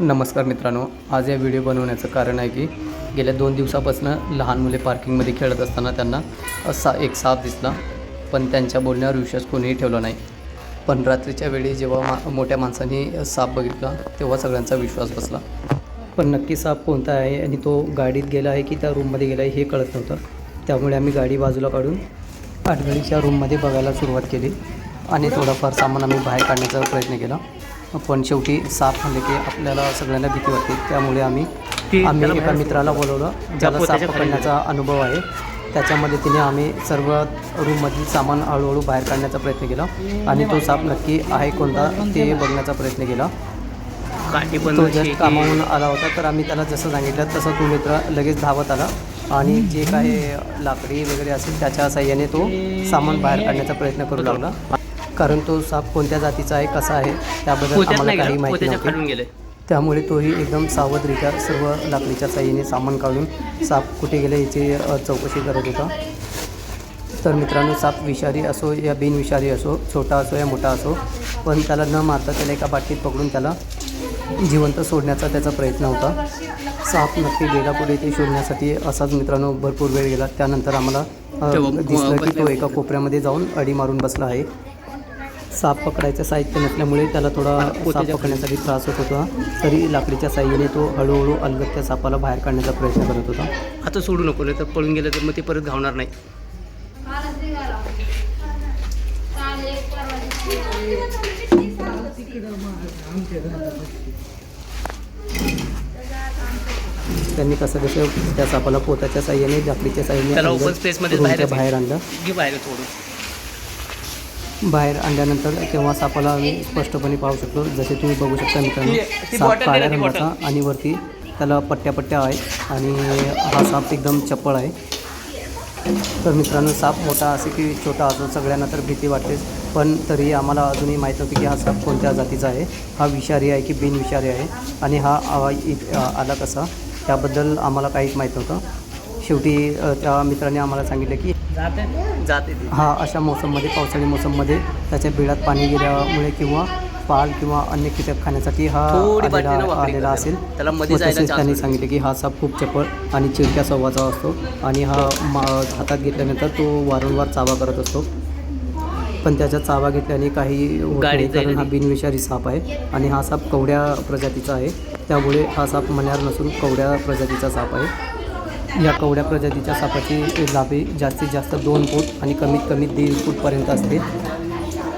नमस्कार मित्रांनो आज या व्हिडिओ बनवण्याचं कारण आहे की गेल्या दोन दिवसापासून लहान मुले पार्किंगमध्ये खेळत असताना त्यांना असा एक साप दिसला पण त्यांच्या बोलण्यावर विश्वास कोणीही ठेवला नाही. पण रात्रीच्या वेळी जेव्हा मा मोठ्या माणसांनी साप बघितला तेव्हा सगळ्यांचा विश्वास बसला. पण नक्की साप कोणता आहे आणि तो गाडीत गेला आहे की त्या रूममध्ये गेला आहे हे कळत नव्हतं. त्यामुळे आम्ही गाडी बाजूला काढून आठगडीच्या रूममध्ये बघायला सुरुवात केली आणि थोडंफार सामान आम्ही बाहेर काढण्याचा प्रयत्न केला. पण शेवटी साप म्हणले की आपल्याला सगळ्यांना भीती वाटते. त्यामुळे आम्ही आम्ही एका मित्राला बोलवलं. ज्याला साप पकडण्याचा अनुभव आहे. त्याच्या मदतीने आम्ही सर्व रूममधील सामान हळूहळू बाहेर काढण्याचा प्रयत्न केला. आणि तो साप नक्की आहे कोणता ते बघण्याचा प्रयत्न केला. तो जस्ट कामावून आला होता तर आम्ही त्याला जसं सांगितलं तसं तो मित्र लगेच धावत आला. आणि जे काही लाकडी वगैरे असेल त्याच्या साह्याने तो सामान बाहेर काढण्याचा प्रयत्न करू लागला. कारण तो साप कोणत्या जातीचा आहे कसा आहे त्याबद्दल आम्हाला काही माहिती नव्हती. त्यामुळे तोही एकदम सावधरित्या सर्व लाकडीच्या साह्याने सामान काढून साप कुठे गेले याची चौकशी करत होता. तर मित्रांनो साप विषारी असो या बिनविषारी असो छोटा असो या मोठा असो पण त्याला न मारता त्याला एका बाटलीत पकडून त्याला जिवंत सोडण्याचा त्याचा प्रयत्न होता. साप नक्की गेला पुढे ते शोधण्यासाठी असाच मित्रांनो भरपूर वेळ गेला. त्यानंतर आम्हाला दिसलं की तो एका कोपऱ्यामध्ये जाऊन अडी मारून बसला आहे. साप पकडायचं साहित्य नसल्यामुळे त्याला थोडा साप पकडण्यासाठी त्रास होत होता. तरी लाकडीच्या साह्याने तो हळूहळू अलगद त्या सापाला बाहेर काढण्याचा प्रयत्न करत होता. आता सोडू नको नाही तर पळून गेलं तर मग ते परत घावणार नाही. त्यांनी कसं कसं त्या सापाला पोताच्या साह्याने लाकडीच्या साह्याने बाहेर आणलं. बाहेर सोडून. बाहेर आणल्यानंतर तेव्हा सापाला आम्ही स्पष्टपणे पाहू शकतो. जसे तुम्ही बघू शकता मित्रांनो साप काळ्या रंगाचा आणि वरती त्याला पट्ट्या पट्ट्या आहेत आणि हा साप एकदम चप्पळ आहे. तर मित्रांनो साप मोठा असे की छोटा असो सगळ्यांना तर भीती वाटतेच पण तरी आम्हाला अजूनही माहीत नव्हती की हा साप कोणत्या जातीचा आहे. हा विषारी आहे की बिनविषारी आहे? आणि हा आला कसा? त्याबद्दल आम्हाला काहीच माहीत नव्हतं. शेवटी त्या मित्राने आम्हाला सांगितलं की जाते जाते ते हा अशा मोसममध्ये पावसाळी मोसममध्ये त्याच्या बिळात पाणी गेल्यामुळे किंवा पाल किंवा अन्य कीटक खाण्यासाठी हा आलेला. असेल तसेच त्यांनी. सांगितले की हा साप खूप चपळ आणि चिडक्या स्वभावाचा असतो आणि हा मा हातात घेतल्यानंतर तो वारंवार चावा करत असतो पण त्याच्या चावा घेतल्याने काही कारण हा. बिनविषारी साप आहे आणि हा साप कवड्या प्रजातीचा आहे त्यामुळे हा साप मण्यार नसून कवड्या प्रजातीचा साप आहे या कवड्या प्रजातीच्या सापाची लांबी जास्तीत जास्त दोन फूट आणि कमीत कमी दीड फूटपर्यंत असते.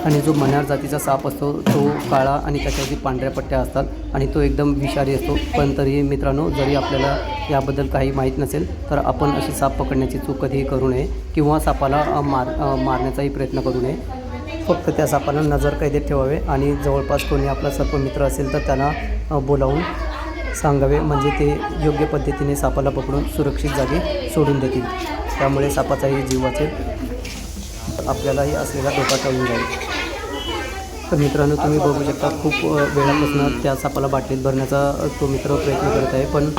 आणि जो मण्यार जातीचा साप असतो तो काळा आणि त्याच्यावरती पांढऱ्या पट्ट्या असतात आणि तो एकदम विषारी असतो. पण तरीही मित्रांनो जरी आपल्याला याबद्दल काही माहीत नसेल तर आपण अशी साप पकडण्याची चूक कधीही करू नये किंवा सापाला मार मारण्याचाही प्रयत्न करू नये. फक्त त्या सापाला नजर कैदेत ठेवावे आणि जवळपास कोणी आपला सर्पमित्र असेल तर त्यांना बोलावून सांगावे म्हणजे ते योग्य पद्धतीने सापाला पकडून सुरक्षित जागी सोडून देतील. त्यामुळे सापाचाही जीव वाचेल आपल्यालाही असलेला धोका टळून जाईल. तर मित्रांनो तुम्ही बघू शकता खूप वेळापासून त्या सापाला बाटलीत भरण्याचा तो मित्र प्रयत्न करत आहे. पण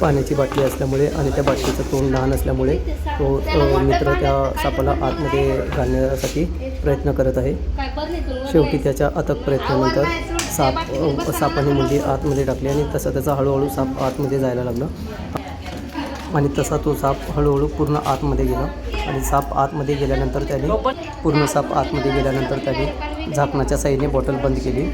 पाण्याची बाटली असल्यामुळे आणि त्या बाटलीचं तोंड लहान असल्यामुळे तो तो मित्र त्या सापाला आतमध्ये घालण्यासाठी प्रयत्न करत आहे. शेवटी त्याच्या अथक प्रयत्नानंतर साप सापाने मुली आतमध्ये टाकली आणि तसा त्याचा हळूहळू साप आतमध्ये जायला लागला. आणि तसा तो साप हळूहळू पूर्ण आतमध्ये गेला. आणि साप आतमध्ये गेल्यानंतर त्याने पूर्ण साप आतमध्ये गेल्यानंतर त्याने झाकणाच्या साईने बॉटल बंद केली.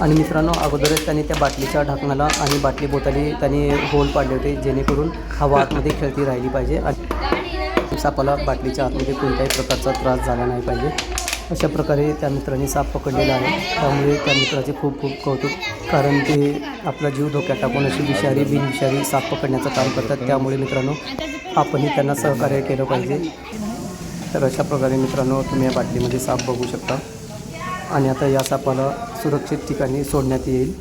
आणि मित्रांनो अगोदरच त्याने त्या बाटलीच्या ढाकणाला आणि बाटली बोटाली त्याने होल पाडले होते जेणेकरून हवा आतमध्ये खेळती राहिली पाहिजे. आणि सापाला बाटलीच्या आतमध्ये कोणत्याही प्रकारचा त्रास झाला नाही पाहिजे. अशा प्रकारे त्या मित्राने साप पकडलेला आहे. त्यामुळे त्या मित्राचे खूप खूप कौतुक कारण ते आपला जीव धोक्यात टाकून अशी विषारी बिनविषारी साप पकडण्याचं काम करतात. त्यामुळे मित्रांनो आपणही त्यांना सहकार्य केलं पाहिजे. तर अशा प्रकारे मित्रांनो तुम्ही या बाटलीमध्ये साप बघू शकता. आणि आता या सापाला सुरक्षित ठिकाणी सोडण्यात येईल.